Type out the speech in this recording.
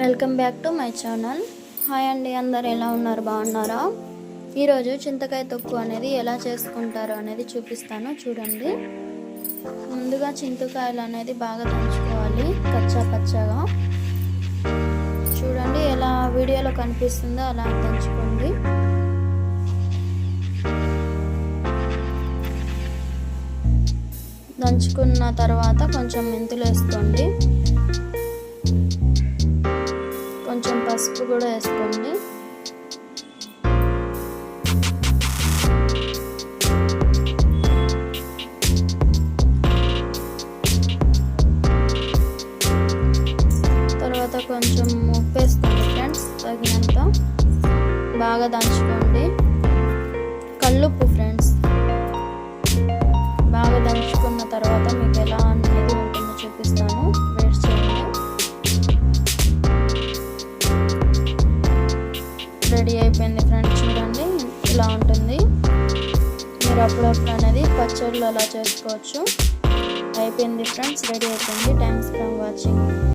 Welcome back to my channel. Hi అండి అందరు ఎలా ఉన్నారు? బాగున్నారా? ఈరోజు చింతకాయ తొక్కు అనేది ఎలా చేసుకుంటారో అనేది చూపిస్తాను. చూడండి. ముందుగా చింతకాయలు అనేది బాగా దంచుకోవాలి కచ్చా పచ్చగా. చూడండి ఎలా వీడియోలో కనిపిస్తుందో అలా దంచుకోండి. దంచుకున్న తర్వాత కొంచెం మెంతులు వేసుకోండి పసుపు కూడా వేసుకోండి. తర్వాత కొంచెం ఉప్పు వేసుకోండి ఫ్రెండ్స్ తగినంత. బాగా దంచుకోండి. కల్లుప్పు రెడీ అయిపోయింది ఫ్రెండ్స్ చూడండి. ఇలా ఉంటుంది. మీరు అప్పుడప్పుడు అనేది పచ్చళ్ళు అలా చేసుకోవచ్చు. అయిపోయింది ఫ్రెండ్స్ రెడీ అయిపోయింది. Thanks for watching.